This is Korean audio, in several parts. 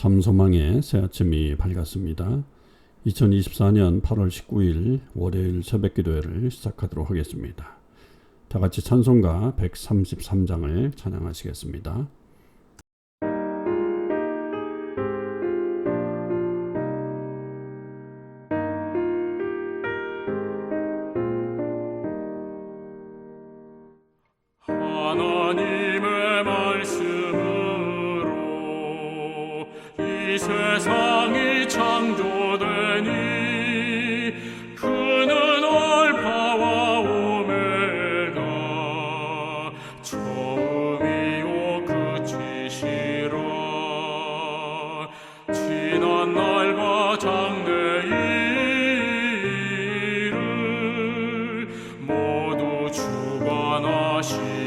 참 소망의 새 아침이 밝았습니다. 2024년 8월 19일 월요일 새벽 기도회를 시작하도록 하겠습니다. 다 같이 찬송가 133장을 찬양하시겠습니다. 주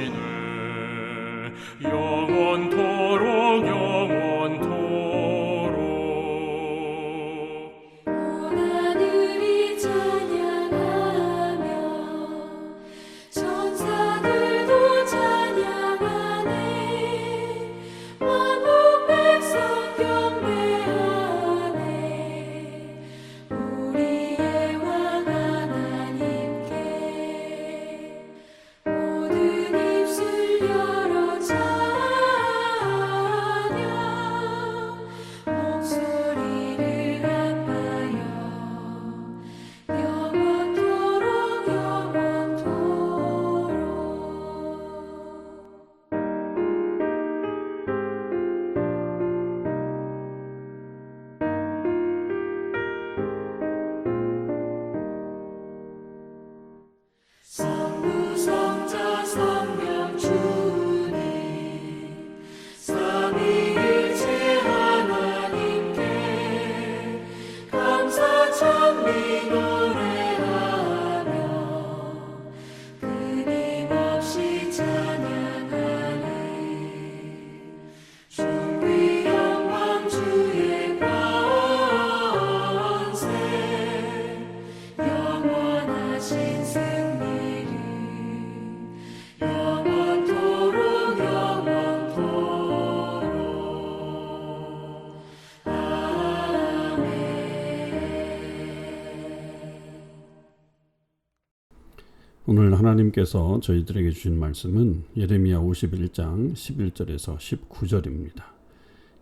하나님께서 저희들에게 주신 말씀은 예레미야 51장 11절에서 19절입니다.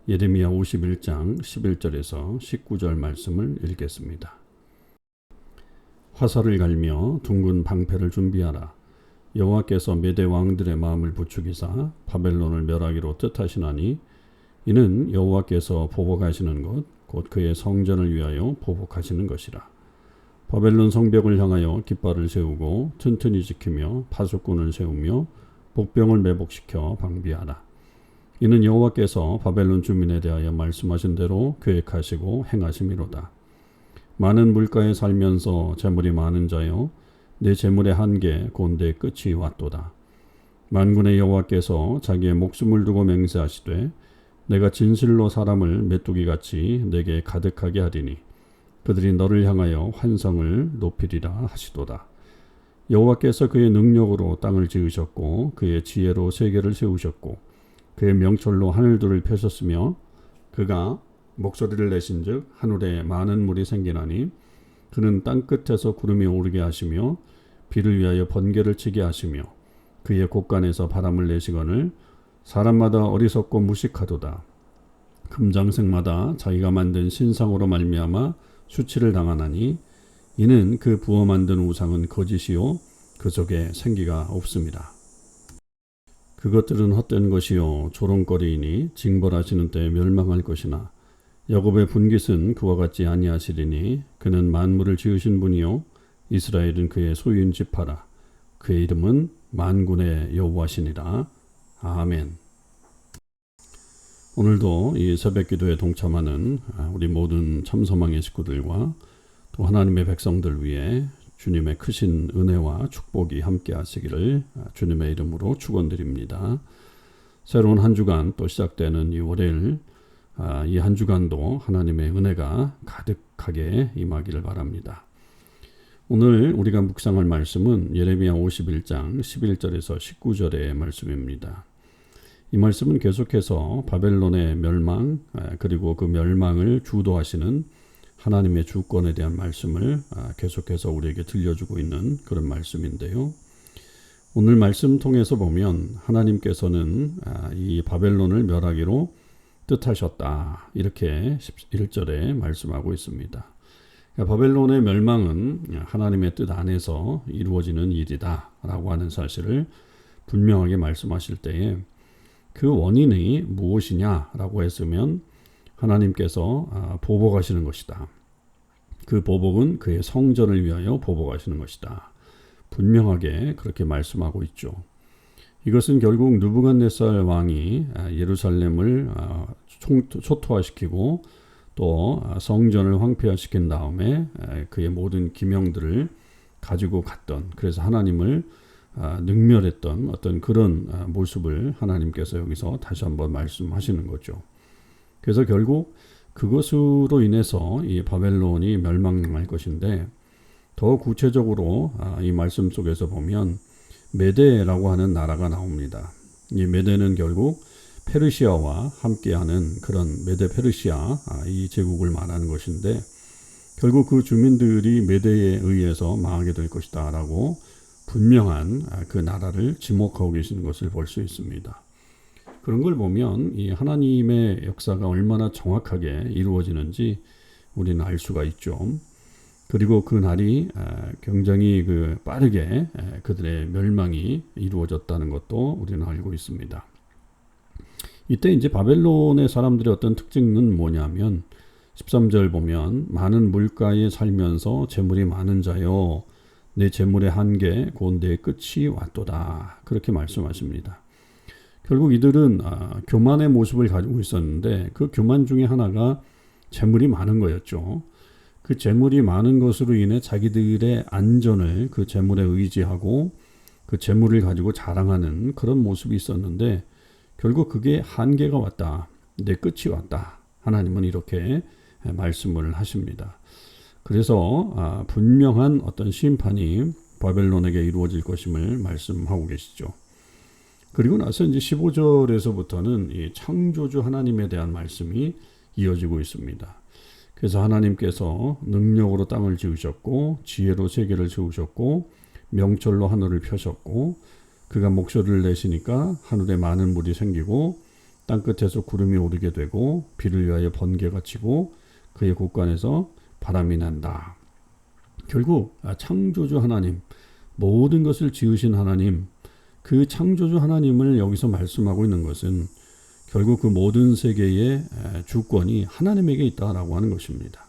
예레미야 51장 11절에서 19절 말씀을 읽겠습니다. 화살을 갈며 둥근 방패를 준비하라. 여호와께서 메대 왕들의 마음을 부추기사 바벨론을 멸하기로 뜻하시나니 이는 여호와께서 보복하시는 것 곧 그의 성전을 위하여 보복하시는 것이라. 바벨론 성벽을 향하여 깃발을 세우고 튼튼히 지키며 파수꾼을 세우며 복병을 매복시켜 방비하라. 이는 여호와께서 바벨론 주민에 대하여 말씀하신 대로 계획하시고 행하심이로다. 많은 물가에 살면서 재물이 많은 자여 내 재물의 한계 곤대 끝이 왔도다. 만군의 여호와께서 자기의 목숨을 두고 맹세하시되 내가 진실로 사람을 메뚜기 같이 내게 가득하게 하리니 그들이 너를 향하여 환성을 높이리라 하시도다. 여호와께서 그의 능력으로 땅을 지으셨고 그의 지혜로 세계를 세우셨고 그의 명철로 하늘들을 펴셨으며 그가 목소리를 내신즉 하늘에 많은 물이 생기나니 그는 땅 끝에서 구름이 오르게 하시며 비를 위하여 번개를 치게 하시며 그의 곳간에서 바람을 내시거늘 사람마다 어리석고 무식하도다. 금장색마다 자기가 만든 신상으로 말미암아 수치를 당하나니 이는 그 부어 만든 우상은 거짓이요 그 속에 생기가 없습니다. 그것들은 헛된 것이요 조롱거리이니 징벌하시는 때에 멸망할 것이나 야곱의 분깃은 그와 같지 아니하시리니 그는 만물을 지으신 분이요 이스라엘은 그의 소유인 지파라 그의 이름은 만군의 여호와시니라 아멘. 오늘도 이 새벽 기도에 동참하는 우리 모든 참소망의 식구들과 또 하나님의 백성들 위해 주님의 크신 은혜와 축복이 함께 하시기를 주님의 이름으로 축원드립니다. 새로운 한 주간 또 시작되는 이 월요일 아, 이한 주간도 하나님의 은혜가 가득하게 임하기를 바랍니다. 오늘 우리가 묵상할 말씀은 예레미야 51장 11절에서 19절의 말씀입니다. 이 말씀은 계속해서 바벨론의 멸망 아, 그리고 그 멸망을 주도하시는 하나님의 주권에 대한 말씀을 아, 계속해서 우리에게 들려주고 있는 그런 말씀인데요. 오늘 말씀 통해서 보면 하나님께서는 아, 이 바벨론을 멸하기로 뜻하셨다. 이렇게 11절에 말씀하고 있습니다. 그러니까 바벨론의 멸망은 하나님의 뜻 안에서 이루어지는 일이다. 라고 하는 사실을 분명하게 말씀하실 때에 그 원인이 무엇이냐라고 했으면 하나님께서 아, 보복하시는 것이다. 그 보복은 그의 성전을 위하여 보복하시는 것이다. 분명하게 그렇게 말씀하고 있죠. 이것은 결국 누부갓네살 왕이 아, 예루살렘을 아, 총- 초토화시키고 또 아, 성전을 황폐화시킨 다음에 아, 그의 모든 기명들을 가지고 갔던 그래서 하나님을 아, 능멸했던 어떤 그런 아, 모습을 하나님께서 여기서 다시 한번 말씀하시는 거죠. 그래서 결국 그것으로 인해서 이 바벨론이 멸망할 것인데 더 구체적으로 아, 이 말씀 속에서 보면 메데라고 하는 나라가 나옵니다. 이 메데는 결국 페르시아와 함께하는 그런 메데 페르시아 아, 이 제국을 말하는 것인데 결국 그 주민들이 메데에 의해서 망하게 될 것이다라고 분명한 아, 그 나라를 지목하고 계시는 것을 볼 수 있습니다. 그런 걸 보면 이 하나님의 역사가 얼마나 정확하게 이루어지는지 우리는 알 수가 있죠. 그리고 그 날이 아, 굉장히 그 빠르게 아, 그들의 멸망이 이루어졌다는 것도 우리는 알고 있습니다. 이때 이제 바벨론의 사람들의 어떤 특징은 뭐냐면 13절 보면 많은 물가에 살면서 재물이 많은 자요 내 재물의 한계 곧내 끝이 왔도다 그렇게 말씀하십니다. 결국 이들은 아, 교만의 모습을 가지고 있었는데 그 교만 중에 하나가 재물이 많은 거였죠. 그 재물이 많은 것으로 인해 자기들의 안전을 그 재물에 의지하고 그 재물을 가지고 자랑하는 그런 모습이 있었는데 결국 그게 한계가 왔다. 내 끝이 왔다. 하나님은 이렇게 말씀을 하십니다. 그래서 아, 분명한 어떤 심판이 바벨론에게 이루어질 것임을 말씀하고 계시죠. 그리고 나서 이제 15절에서부터는 이 창조주 하나님에 대한 말씀이 이어지고 있습니다. 그래서 하나님께서 능력으로 땅을 지으셨고 지혜로 세계를 지으셨고 명철로 하늘을 펴셨고 그가 목소리를 내시니까 하늘에 많은 물이 생기고 땅 끝에서 구름이 오르게 되고 비를 위하여 번개가 치고 그의 곳간에서 바람이 난다. 결국 아, 창조주 하나님 모든 것을 지으신 하나님 그 창조주 하나님을 여기서 말씀하고 있는 것은 결국 그 모든 세계의 주권이 하나님에게 있다라고 하는 것입니다.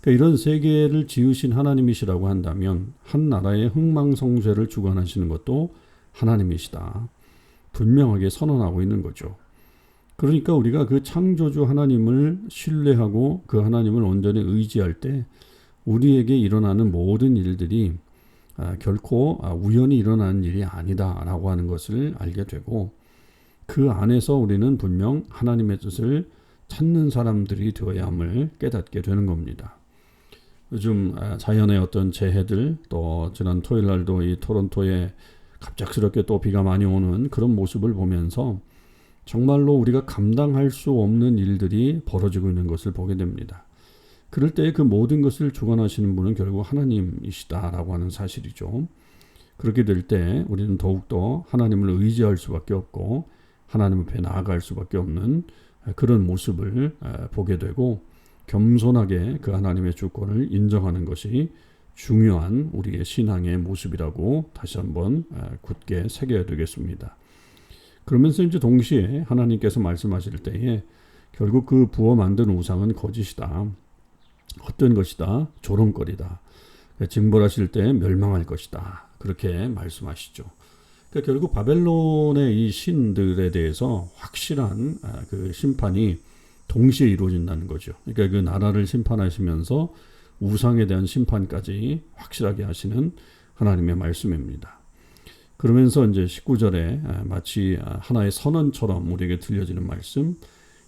그러니까 이런 세계를 지으신 하나님이시라고 한다면 한 나라의 흥망성쇠를 주관하시는 것도 하나님이시다. 분명하게 선언하고 있는 거죠. 그러니까 우리가 그 창조주 하나님을 신뢰하고 그 하나님을 온전히 의지할 때 우리에게 일어나는 모든 일들이 아, 결코 아, 우연히 일어나는 일이 아니다라고 하는 것을 알게 되고 그 안에서 우리는 분명 하나님의 뜻을 찾는 사람들이 되어야 함을 깨닫게 되는 겁니다. 요즘 아, 자연의 어떤 재해들 또 지난 토요일 날도 이 토론토에 갑작스럽게 또 비가 많이 오는 그런 모습을 보면서 정말로 우리가 감당할 수 없는 일들이 벌어지고 있는 것을 보게 됩니다. 그럴 때 그 모든 것을 주관하시는 분은 결국 하나님이시다라고 하는 사실이죠. 그렇게 될 때 우리는 더욱더 하나님을 의지할 수밖에 없고 하나님 앞에 나아갈 수밖에 없는 그런 모습을 보게 되고 겸손하게 그 하나님의 주권을 인정하는 것이 중요한 우리의 신앙의 모습이라고 다시 한번 굳게 새겨야 되겠습니다. 그러면서 이제 동시에 하나님께서 말씀하실 때에 결국 그 부어 만든 우상은 거짓이다. 헛된 것이다. 조롱거리다. 징벌하실 때 멸망할 것이다. 그렇게 말씀하시죠. 그러니까 결국 바벨론의 이 신들에 대해서 확실한 아, 그 심판이 동시에 이루어진다는 거죠. 그러니까 그 나라를 심판하시면서 우상에 대한 심판까지 확실하게 하시는 하나님의 말씀입니다. 그러면서 이제 19절에 마치 하나의 선언처럼 우리에게 들려지는 말씀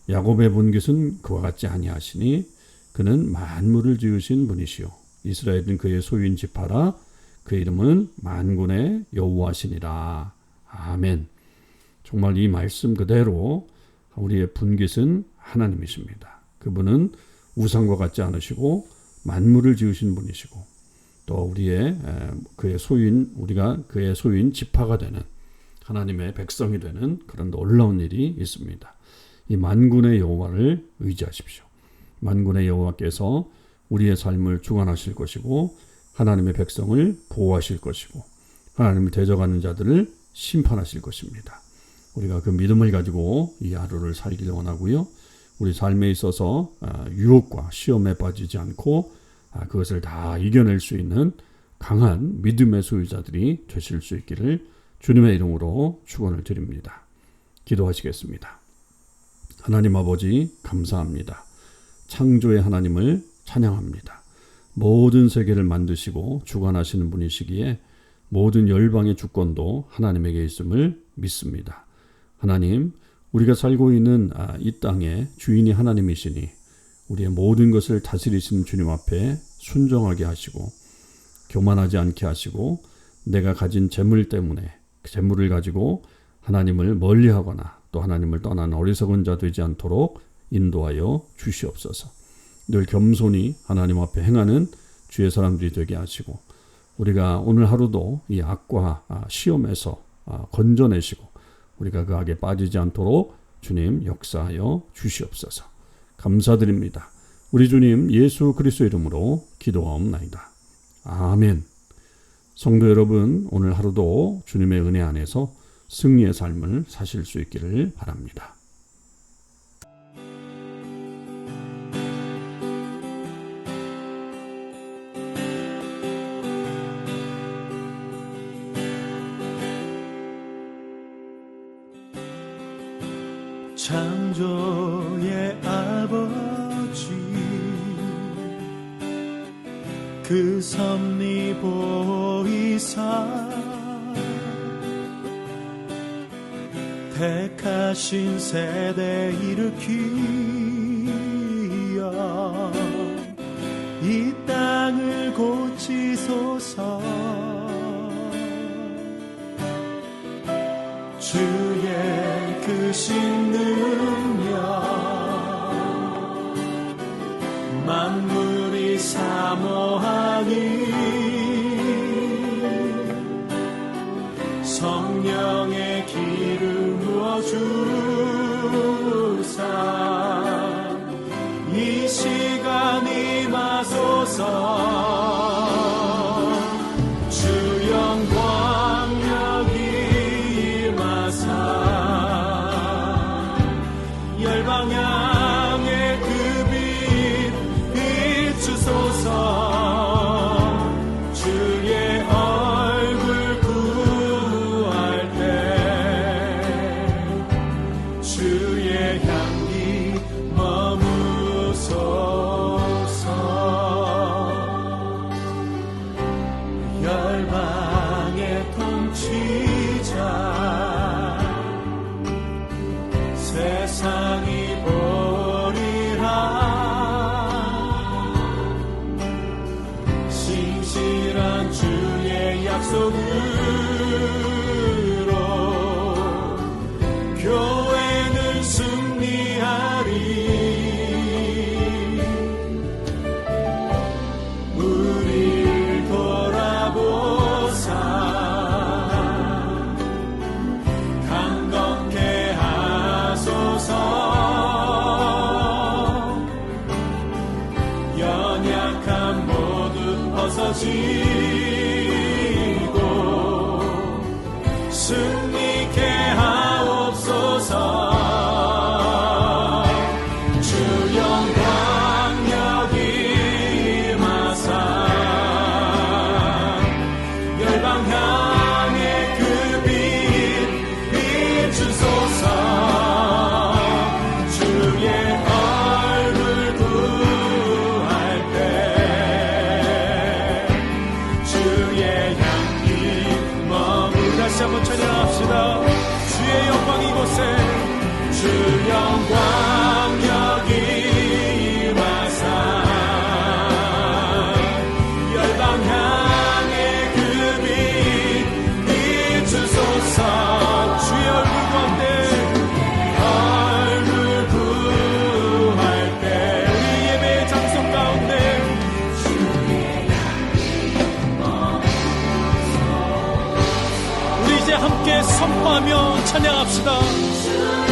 야곱의 본깃은 그와 같지 아니하시니 그는 만물을 지으신 분이시요 이스라엘은 그의 소유인 지파라 그 이름은 만군의 여호와시니라 아멘. 정말 이 말씀 그대로 우리의 분깃은 하나님이십니다. 그분은 우상과 같지 않으시고 만물을 지으신 분이시고 또 우리의 에, 그의 소유인 우리가 그의 소유인 지파가 되는 하나님의 백성이 되는 그런 놀라운 일이 있습니다. 이 만군의 여호와를 의지하십시오. 만군의 여호와께서 우리의 삶을 주관하실 것이고 하나님의 백성을 보호하실 것이고 하나님을 대적하는 자들을 심판하실 것입니다. 우리가 그 믿음을 가지고 이 하루를 살길 원하고요. 우리 삶에 있어서 아, 유혹과 시험에 빠지지 않고 아, 그것을 다 이겨낼 수 있는 강한 믿음의 소유자들이 되실 수 있기를 주님의 이름으로 축원을 드립니다. 기도하시겠습니다. 하나님 아버지 감사합니다. 창조의 하나님을 찬양합니다. 모든 세계를 만드시고 주관하시는 분이시기에 모든 열방의 주권도 하나님에게 있음을 믿습니다. 하나님, 우리가 살고 있는 아, 이 땅의 주인이 하나님이시니 우리의 모든 것을 다스리시는 주님 앞에 순종하게 하시고 교만하지 않게 하시고 내가 가진 재물 때문에 그 재물을 가지고 하나님을 멀리하거나 또 하나님을 떠나는 어리석은 자 되지 않도록 인도하여 주시옵소서. 늘 겸손히 하나님 앞에 행하는 주의 사람들이 되게 하시고 우리가 오늘 하루도 이 악과 아, 시험에서 아, 건져내시고 우리가 그 악에 빠지지 않도록 주님 역사하여 주시옵소서. 감사드립니다. 우리 주님 예수 그리스도 이름으로 기도하옵나이다. 아멘. 성도 여러분, 오늘 하루도 주님의 은혜 안에서 승리의 삶을 사실 수 있기를 바랍니다. 보이사 택하신 세대 일으키어 이 땅을 고치소서 열방의 통치자 see. 함께 선포하며 찬양합시다.